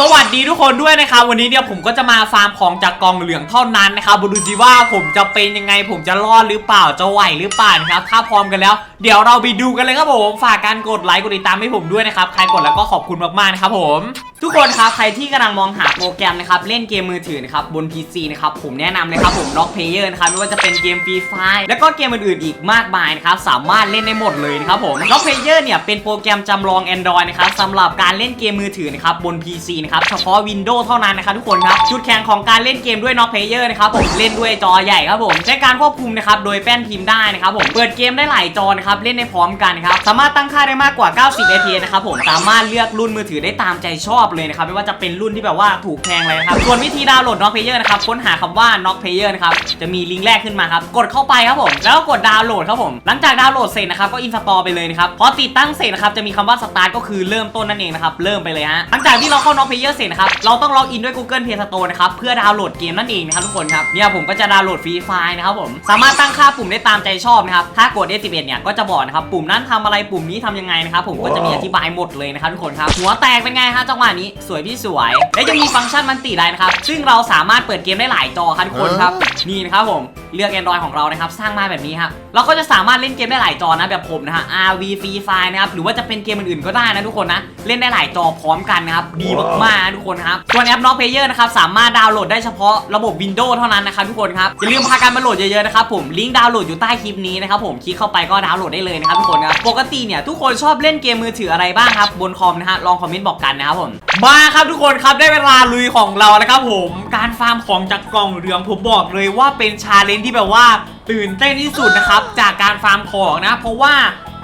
สวัสดีทุกคนด้วยนะครับวันนี้เนี่ยผมก็จะมาฟาร์มของจากกองเหลืองเท่านั้นนะครับดูสิว่าผมจะเป็นยังไงผมจะรอดหรือเปล่าจะไหวหรือเปล่านะครับถ้าพร้อมกันแล้ว เดี๋ยวเราไปดูกันเลยครับผมฝากการกดไลค์กดติดตามให้ผมด้วยนะครับใครกดแล้วก็ขอบคุณมากๆนะครับผม ทุกคนครับใครที่กำลังมองหาโปรแกรมนะครับเล่นเกมมือถือนะครับบน PC นะครับผมแนะนำเลยครับผม Lock Player นะครับไม่ว่าจะเป็นเกมฟรีไฟแล้วก็เกมอื่นๆอีกมากมายนะครับสามารถเล่นได้หมดเลยนะครับผม Lock Player เนี่ยเป็นโปรแกรมจำลอง Android นะครับสำหรับการเล่นเกมมือถือนะครับบน PC นะครับเฉพาะ Windows เท่านั้นนะครับทุกคนครับจุดแข็งของการเล่นเกมด้วย Lock Player นะครับผมเล่นด้วยจอใหญ่ครับผมใช้การควบคุมนะครับโดยแป้นพิมพ์ได้นะครับผมเปิดเกมได้หลายจอนะครับเล่นได้พร้อมกันครับสามารถตั้งค่าได้มากกว่า 90 fps นะครับผมสามารถเลือกรุ่นมือถือได้ตามใจชอบเลยนะครับไม่ว่าจะเป็นรุ่นที่แบบว่าถูกแพงเลยนะครับส่วนวิธีดาวน์โหลด Knock Player นะครับค้นหาคำว่า Knock Player นะครับจะมีลิงก์แรกขึ้นมาครับกดเข้าไปครับผมแล้วก็กดดาวน์โหลดครับผมหลังจากดาวน์โหลดเสร็จนะครับก็อินสตอลไปเลยนะครับพอติดตั้งเสร็จนะครับจะมีคำว่า Start ก็คือเริ่มต้นนั่นเองนะครับเริ่มไปเลยฮะหลังจากที่เราเข้า Knock Player เสร็จนะครับเราต้องล็อกอินด้วย Google Play Store นะครับเพื่อดาวน์โหลดเกมนั่นเองนะครับทุกคนครับเนี่ยผมก็จะดาวน์โหลดฟรีไฟล์นะครับผมสามารถตั้งค่าปุ่มได้ตามใจชอบนะครับถ้ากด F11 เนี่ยก็จะบอกนะครับปุ่มนั้นทำอะไรปุ่มนี้ทำยังไงนะครับผมก็จะมีอธิบายหมดเลยนะครับทุกคนครับหัวแตกเป็นไงฮะจังหวะนี้สวยพี่สวย และยังมีฟังก์ชันมันติได้นะครับ ซึ่งเราสามารถเปิดเกมได้หลายจอครับทุกคนครับ นี่นะครับผม เลือก Android ของเรานะครับสร้างมาแบบนี้ครับเราก็จะสามารถเล่นเกมได้หลายจอนะแบบผมนะฮะ RV Free Fire นะครับหรือว่าจะเป็นเกมอื่นๆก็ได้นะทุกคนนะเล่นได้หลายจอพร้อมกันนะครับดีมากๆนะทุกคนครับส่วนแอป Knock Player นะครับสามารถดาวน์โหลดได้เฉพาะระบบ Windows เท่านั้นนะครับทุกคนครับอย่าลืมพากันมาโหลดเยอะๆนะครับผมลิงก์ดาวน์โหลดอยู่ใต้คลิปนี้นะครับผมคลิกเข้าไปก็ดาวน์โหลดได้เลยนะครับทุกคนครับปกติเนี่ยทุกคนชอบเล่นเกมมือถืออะไรบ้างครับบนคอมนะฮะลองคอมเมนต์บอกกันนะครับผมมาครับทุกคนครับได้เวลาลุยของเราแล้วครับผมการฟาร์มของจากกล่องเหลืองผมบอกเลยว่าเป็นชาเลนที่แบบว่าตื่นเต้นที่สุดนะครับ จากการฟาร์มของนะ เพราะว่า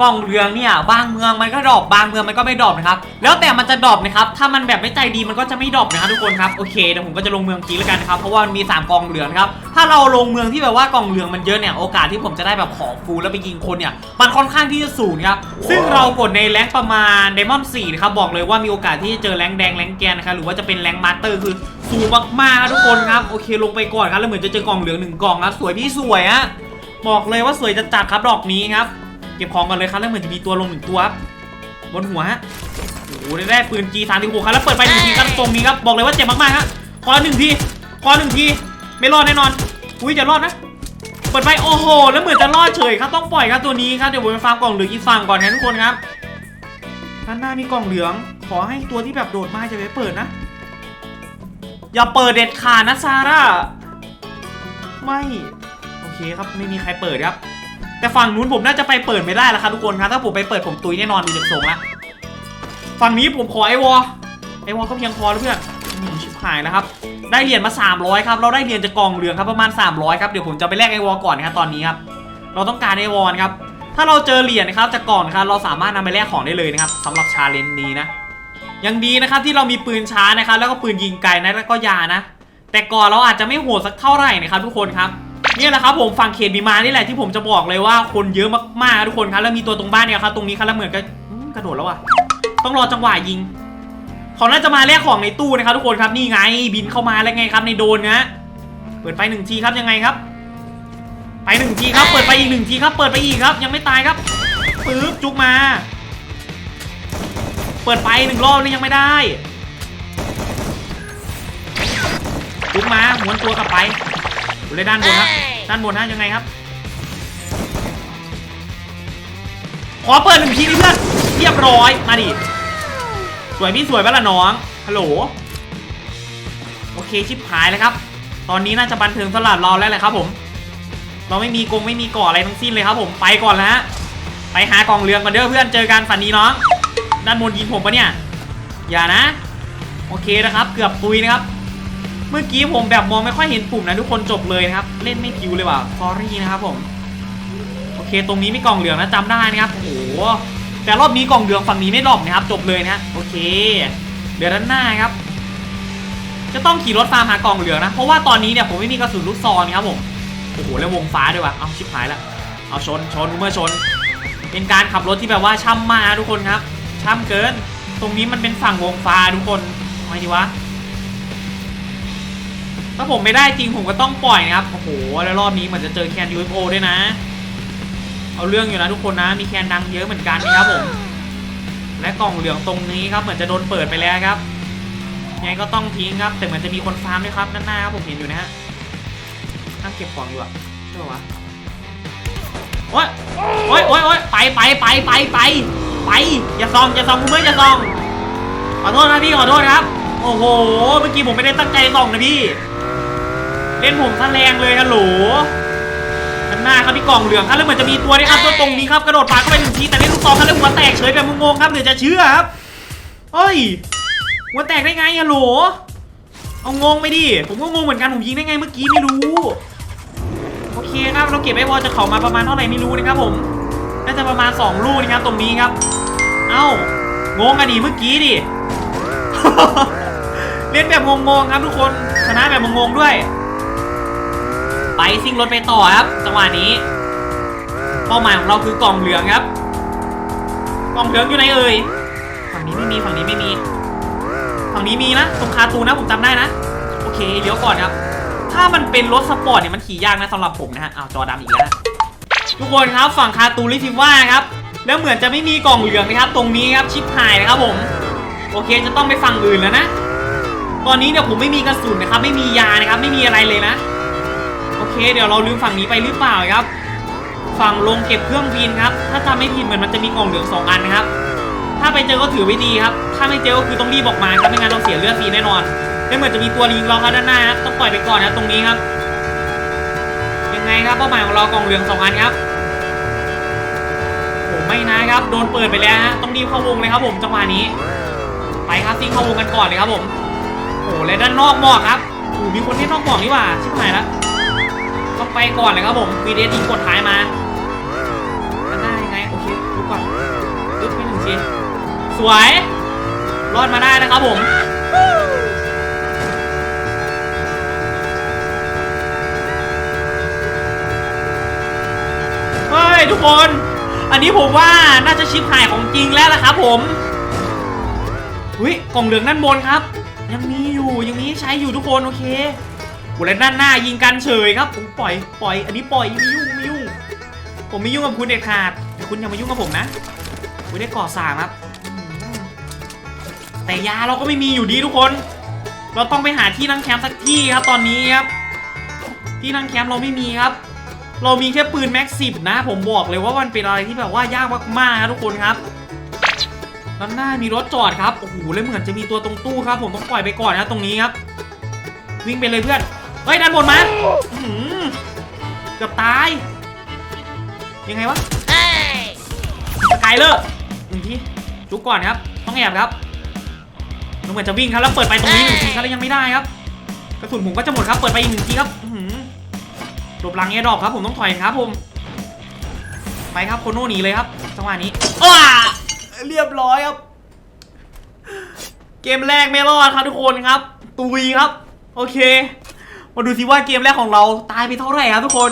กล่องเรืองเนี่ยบางเมืองมันก็ดรอปบางเมืองมันก็ไม่ดรอปนะครับแล้วแต่มันจะดรอปนะครับถ้ามันแบบไม่ใจดีมันก็จะไม่ดรอปนะครับทุกคนครับโอเคเดี๋ยวผมก็จะลงเมืองทีแล้วกันนะครับเพราะว่ามันมี 3กล่องเหลืองนะครับถ้าเราลงเมืองที่แบบว่ากล่องเหลืองมันเยอะเนี่ยโอกาสที่ผมจะได้แบบของฟูลแล้วไปยิงคนเนี่ยมันค่อนข้างที่จะสูงครับซึ่งเรากดในแรงค์ประมาณเดมอน4นะครับบอกเลยว่ามีโอกาสที่จะเจอแรงค์แดงแรงค์แกนนะครับหรือว่าจะเป็นแรงค์มาสเตอร์คือสูงมากๆนะทุกคนครับโอเคลงไปก่อนครับแล้วเหมือนจะเจอกล่องเหลืองหนึ่งกล่องครับสวยพี่สวยอะบอกเลยว่าสวยจัดจัดๆครับดอกนี้ครับ เก็บของก่อนเลยครับแล้วเหมือนจะมีตัวลงหนึ่งตัวครับบนหัวฮะโอ้โหได้ได้ปืน G 3 6ครับแล้วเปิดไปหนึ่งทีครับตรงนี้ครับบอกเลยว่าเจ็บมากๆฮะขอหนึ่งทีขอหนึ่งทีไม่รอดแน่นอนอุ้ยจะรอดนะเปิดไปโอ้โห แล้วเหมือนจะรอดเฉยครับต้องปล่อยครับตัวนี้ครับเดี๋ยวผมไปฟาร์มกล่องเหลืองอีกฝั่งก่อนนะทุกคนครับด้านหน้ามีกล่องเหลือง ขอให้ตัวที่แบบโดดมาจะไปเปิดนะ อย่าเปิดเด็ดขาดนะซาร่าไม่โอเคครับไม่มีใครเปิดครับ แต่ฝั่งนู้นผมน่าจะไปเปิดไม่ได้แล้วครับทุกคนครับ ถ้าผมไปเปิดผมตุยแน่นอนดูจากทรงละฝั่งนี้ผมขอไอวอไอวอก็เพียงพอแล้วเพื่อนชิบหายแล้วครับ ได้เหรียญมา 300ครับ เราได้เหรียญจากกองเหลืองครับประมาณ 300ครับเดี๋ยวผมจะไปแลกไอวอก่อนนะครับตอนนี้ครับ เราต้องการไอวอนครับ ถ้าเราเจอเหรียญนะครับจากกล่องนครับเราสามารถนำไปแลกของได้เลยนะครับสำหรับชาเลนจ์นี้นะ ยังดีนะครับที่เรามีปืนช้านะครับแล้วก็ปืนยิงไกลนะแล้วก็ยานะ แต่ก่อนเราอาจจะไม่โหดสักเท่าไหร่นะครับทุกคนครับ เนี่ยแหละครับผมฝั่งเขตบีมานี่แหละที่ผมจะบอกเลยว่าคนเยอะมากๆทุกคนครับแล้วมีตัวตรงบ้านเนี่ยครับตรงนี้ครับแล้วเหมือนกับกระโดดแล้วอะต้องรอจังหวะยิงเขาน่าจะมาแลกของในตู้นะครับทุกคนครับนี่ไงบินเข้ามาแล้วไงครับในโดนนะเปิดไปหนึ่งทีครับยังไงครับ ไปหนึ่งทีครับเปิดไปอีกหนึ่งทีครับเปิดไปอีกครับ ยังไม่ตายครับปึ๊บจุกมา เปิดไปหนึ่งรอบนี่ยังไม่ได้จุกมาหมุนตัวกลับไปดูเลยด้านบนครับ ด้านบนฮะยังไงครับ ขอเปิดหนึ่งทีเพื่อนเรียบร้อยมาดิสวยพี่สวยปะล่ะน้องฮัลโหลโอเคชิบหายเลยครับ ตอนนี้น่าจะบันเทิงสลัดเราแล้วแหละครับผม เราไม่มีกงไม่มีก่ออะไรทั้งสิ้นเลยครับผมไปก่อนแล้วฮะไปหากล่องเรืองกันเด้อเพื่อนเจอกันฝันดีน้องด้านบนยิงผมปะเนี่ยอย่านะ โอเคนะครับ เกือบปุยนะครับ เมื่อกี้ผมแบบมองไม่ค่อยเห็นปุ่มนะทุกคนจบเลยนะครับ เล่นไม่ผิวเลยว่ะซอรี่นะครับผมโอเค ตรงนี้มีกล่องเหลืองนะจำได้นะครับโอ้โหแต่รอบนี้กล่องเหลืองฝั่งนี้ไม่ดรอปนะครับ จบเลยนะโอเคเดี๋ยวด้านหน้าครับ จะต้องขี่รถฟาร์มหากล่องเหลืองนะเพราะว่าตอนนี้เนี่ยผมไม่มีกระสุนลูกซองครับผมโอ้โหแล้ววงฟ้าด้วยว่ะเอาชิบหายละเอาชนชนเมื่อชน เป็นการขับรถที่แบบว่าช่ำมากทุกคนครับช่ำเกิน ตรงนี้มันเป็นฝั่งวงฟ้าทุกคนเอาไงดีวะ ถ้าผมไม่ได้จริงผมก็ต้องปล่อยนะครับ โอ้โห แล้วรอบนี้เหมือนจะเจอแคน UFO ด้วยนะ เอาเรื่องอยู่นะทุกคนนะ มีแคนดังเยอะเหมือนกันนะครับผม และกล่องเหลืองตรงนี้ครับ เหมือนจะโดนเปิดไปแล้วครับ ยังไงก็ต้องทิ้งครับ แต่เหมือนจะมีคนฟาร์มด้วยครับด้านหน้าครับผมเห็นอยู่นะฮะนั่งเก็บของอยู่อะใช่ปะวะโอ๊ยโอ๊ยโอ๊ยโอ๊ยไปไปไปไปไปไป อย่าซองอย่าซองคุณเมื่ออย่าซอง ขอโทษนะพี่ขอโทษครับ โอ้โห เมื่อกี้ผมไม่ได้ตั้งใจส่องนะพี่ เล่นผมซะแรงเลยฮัลโหลด้านหน้าครับพี่กล่องเหลืองครับแล้วเหมือนจะมีตัวนี้ครับตัวตรงนี้ครับกระโดดปาเข้าไปหนึ่งทีแต่เล่นลูกซองครับแล้วหัวแตกเฉยแบบงงๆครับเหลือจะเชื่อครับเฮ้ยหัวแตกได้ไงอะโหลเอางงไปดิผมก็งงเหมือนกันผมยิงได้ไงเมื่อกี้ไม่รู้โอเคครับเราเก็บไอ้วอลจะเขามาประมาณเท่าไหร่ไม่รู้นะครับผมน่าจะประมาณ 2 ลูกนะครับตรงนี้ครับ เอ้างงอะดิเมื่อกี้ดิเล่นแบบงงๆครับทุกคนชนะแบบงงๆด้วย ไปซิ่งรถไปต่อครับจังหวะนี้ เป้าหมายของเราคือกล่องเหลืองครับ กล่องเหลืองอยู่ไหนเอ่ยฝั่งนี้ไม่มีฝั่งนี้ไม่มีฝั่งนี้มีนะตรงคาตูนะผมจำได้นะ โอเคเลี้ยวก่อนครับ ถ้ามันเป็นรถสปอร์ตเนี่ยมันขี่ยากนะสำหรับผมนะฮะอ้าวจอดำอีกแล้วนะทุกคนครับฝั่งคาตูนลิฟิว่าครับแล้วเหมือนจะไม่มีกล่องเหลืองนะครับ ตรงนี้ครับชิปหายนะครับผม โอเคจะต้องไปฝั่งอื่นแล้วนะ ตอนนี้เนี่ยผมไม่มีกระสุนนะครับ ไม่มียานะครับ ไม่มีอะไรเลยนะ เคเดี๋ยวเราลืมฝั่งนี้ไปหรือเปล่าครับ ฝั่งลงเก็บเครื่องบินครับ ถ้าจำไม่ผิดเหมือนมันจะมีกล่องเหลืองสองอันนะครับ ถ้าไปเจอก็ถือไว้ดีครับ ถ้าไม่เจอก็คือต้องรีบออกมาครับไม่งั้นเราเสียเลือดฟรีแน่นอนไม่เหมือนจะมีตัวลิงราครับด้านหน้าครับต้องปล่อยไปก่อนนะตรงนี้ครับ ยังไงครับเป้าหมายของเรากล่องเหลืองสองอันครับโอ้ไม่นะครับโดนเปิดไปแล้วฮะต้องรีบเข้าวงเลยครับผมจังหวะนี้ ไปครับซิงเข้าวงกันก่อนเลยครับผมโอ้และด้านนอกหมอกครับโอ้มีคนที่นอกหมอกนี่หว่าชิบหายแล้ว ต้องไปก่อนเลยครับผมวีเดสยิงกดท้ายมาด้านหน้ายังไงโอเคดูก่อนปึ๊บไปหนึ่งทีสวย รอดมาได้นะครับผมเฮ้ยทุกคน อันนี้ผมว่าน่าจะชิปหายของจริงแล้วล่ะครับผมอุ้ยกล่องเหลืองด้านบนครับ ยังมีอยู่ยังมีใช้อยู่ทุกคนโอเค โหแล้วด้านหน้ายิงกันเฉยครับผมปล่อยปล่อย อันนี้ปล่อยไม่ยุ่งไม่ยุ่ง ผมไม่ยุ่งกับคุณเด็ดขาดแต่คุณอย่ามายุ่งกับผมนะคุณได้ก่อสางครับ แต่ยาเราก็ไม่มีอยู่ดีทุกคน เราต้องไปหาที่นั่งแคมป์สักที่ครับตอนนี้ครับ ที่นั่งแคมป์เราไม่มีครับ เรามีแค่ปืนแม็กสิบนะ ผมบอกเลยว่ามันเป็นอะไรที่แบบว่ายากมากๆครับทุกคนครับด้านหน้ามีรถจอดครับ โอ้โหแล้วเหมือนจะมีตัวตรงตู้ครับ ผมต้องปล่อยไปก่อนนะตรงนี้ครับ วิ่งไปเลยเพื่อน เฮ้ยด้านบนมาอื้อหือเกือบตาย ยังไงวะสกายเลอร์หนึ่งทีจุกก่อนครับ ต้องแอบครับมันเหมือนจะวิ่งครับแล้วเปิดไปตรงนี้หนึ่งทีครับแล้วยังไม่ได้ครับ กระสุนผมก็จะหมดครับ เปิดไปอีกหนึ่งทีครับอื้อหือหลบหลังแอร์ดรอปครับผมต้องถอยครับผม ไปครับโคโน่หนีเลยครับจังหวะนี้อ้าเรียบร้อยครับ เกมแรกไม่รอดครับทุกคนครับ ตุยครับ โอเค มาดูสิว่าเกมแรกของเราตายไปเท่าไหร่ครับทุกคน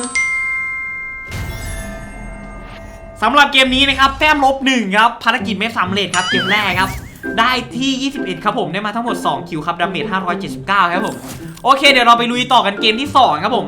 สำหรับเกมนี้นะครับแต้มลบหนึ่งครับภารกิจไม่สำเร็จครับเกมแรกครับ ได้ที่ 21 ครับผมได้มาทั้งหมด 2 คิวครับดาเมจ579 ครับผม โอเค เดี๋ยวเราไปลุยต่อกันเกมที่ 2 ครับผม